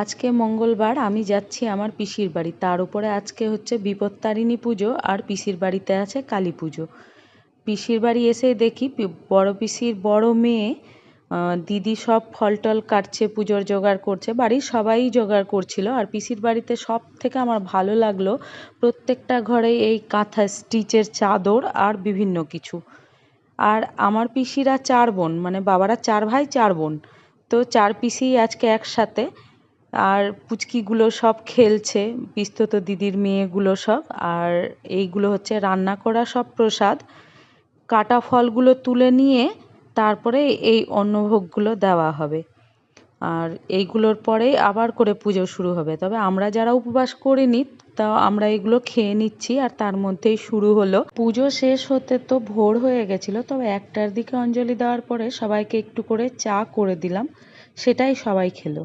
আজকে মঙ্গলবার আমি যাচ্ছি আমার পিসির বাড়ি। তার উপরে আজকে হচ্ছে বিপত্তারিণী পুজো আর পিসির বাড়িতে আছে কালী পুজো। পিসির বাড়ি এসে দেখি বড় পিসির বড় মেয়ে দিদি সব ফল টল কাটছে, পুজোর জোগাড় করছে, বাড়ির সবাই জোগাড় করছিল। আর পিসির বাড়িতে সব থেকে আমার ভালো লাগল প্রত্যেকটা ঘরে এই কাঁথা স্টিচের চাদর আর বিভিন্ন কিছু। আর আমার পিসিরা চার বোন মানে বাবারা চার ভাই, চার বোন। তো চার পিসি আজকে একসাথে। আর পুচকিগুলো সব খেলছে, বিস্তত দিদির মেয়েগুলো সব, আর এইগুলো হচ্ছে রান্না করা সব প্রসাদ। কাটা ফলগুলো তুলে নিয়ে তারপরে এই অন্নভোগগুলো দেওয়া হবে। আর এইগুলোর পরেই আবার করে পুজো শুরু হবে। তবে আমরা যারা উপবাস করিনি, তা আমরা এগুলো খেয়ে নিচ্ছি আর তার মধ্যেই শুরু হলো। পুজো শেষ হতে তো ভোর হয়ে গেছিল, তবে একটার দিকে অঞ্জলি দেওয়ার পরে সবাইকে একটু করে চা করে দিলাম, সেটাই সবাই খেলো।